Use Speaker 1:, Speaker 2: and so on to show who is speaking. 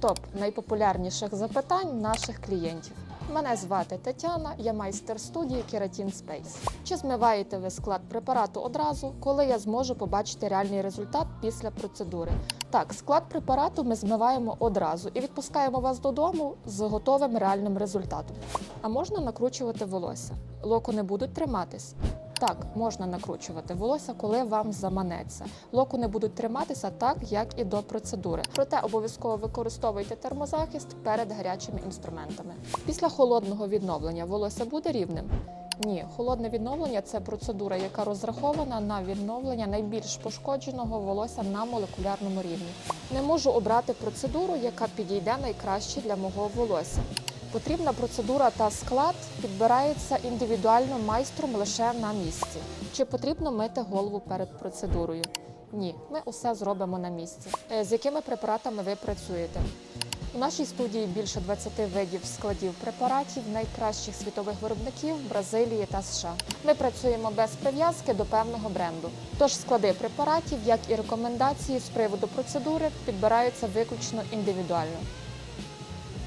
Speaker 1: топ найпопулярніших запитань наших клієнтів. Мене звати Тетяна, я майстер студії Keratin Space. Чи змиваєте ви склад препарату одразу, коли я зможу побачити реальний результат після процедури? Так, склад препарату ми змиваємо одразу і відпускаємо вас додому з готовим реальним результатом. А можна накручувати волосся? Локони будуть триматись? Так, можна накручувати волосся, коли вам заманеться. Локони будуть триматися так, як і до процедури. Проте обов'язково використовуйте термозахист перед гарячими інструментами. Після холодного відновлення волосся буде рівним. Ні, холодне відновлення це процедура, яка розрахована на відновлення найбільш пошкодженого волосся на молекулярному рівні. Не можу обрати процедуру, яка підійде найкраще для мого волосся. Потрібна процедура та склад підбирається індивідуально майстром лише на місці. Чи потрібно мити голову перед процедурою? Ні, ми усе зробимо на місці. Е, З якими препаратами ви працюєте? У нашій студії більше 20 видів складів препаратів найкращих світових виробників Бразилії та США. Ми працюємо без прив'язки до певного бренду. Тож склади препаратів, як і рекомендації з приводу процедури, підбираються виключно індивідуально.